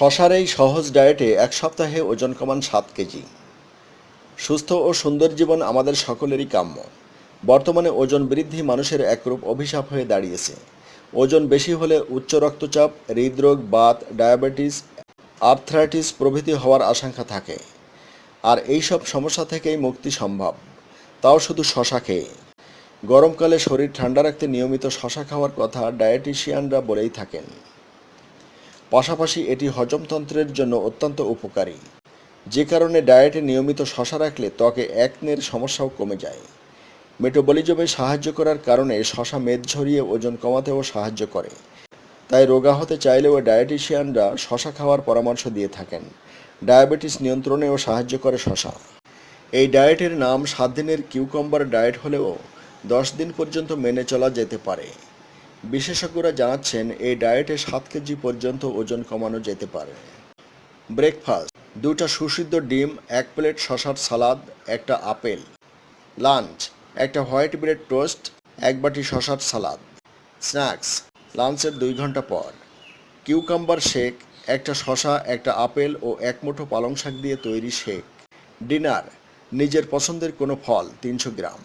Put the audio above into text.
শশার এই সহজ ডায়েটে এক সপ্তাহে ওজন কমান সাত কেজি। সুস্থ ও সুন্দর জীবন আমাদের সকলেরই কাম্য। বর্তমানে ওজন বৃদ্ধি মানুষের একরূপ অভিশাপ হয়ে দাঁড়িয়েছে। ওজন বেশি হলে উচ্চ রক্তচাপ, হৃদরোগ, বাত, ডায়াবেটিস, আর্থ্রাইটিস প্রভৃতি হওয়ার আশঙ্কা থাকে। আর এই সব সমস্যা থেকেই মুক্তি সম্ভব। তাও শুধু শশা খেয়ে। গরমকালে শরীর ঠান্ডা রাখতে নিয়মিত শশা খাওয়ার কথা ডায়েটিশিয়ানরা বলেই থাকেন। পাশাপাশি এটি হজমতন্ত্রের জন্য অত্যন্ত উপকারী। যে কারণে ডায়েটে নিয়মিত শশা রাখলে ত্বকে একনের সমস্যাও কমে যায়। মেটাবলিজমে সাহায্য করার কারণে শশা মেদ ঝরিয়ে ওজন কমাতেও সাহায্য করে। তাই রোগা হতে চাইলেও ডায়েটিশিয়ানরা শশা খাওয়ার পরামর্শ দিয়ে থাকেন। ডায়াবেটিস নিয়ন্ত্রণেও সাহায্য করে শশা। এই ডায়েটের নাম সাত দিনের কিউকম্বার ডায়েট হলেও দশ দিন পর্যন্ত মেনে চলা যেতে পারে। বিশেষজ্ঞরা জানাচ্ছেন, এই ডায়েটে সাত কেজি পর্যন্ত ওজন কমানো যেতে পারে। ব্রেকফাস্ট দুটা সুসিদ্ধ ডিম, এক প্লেট শশার সালাদ, একটা আপেল। লাঞ্চ, একটা হোয়াইট ব্রেড টোস্ট, এক বাটি শশার সালাদ। স্ন্যাক্স, লাঞ্চের দুই ঘণ্টা পর। কিউকাম্বার শেক, একটা শশা, একটা আপেল ও এক মুঠো পালং শাক দিয়ে তৈরি শেক। ডিনার, নিজের পছন্দের কোনো ফল, তিনশো গ্রাম।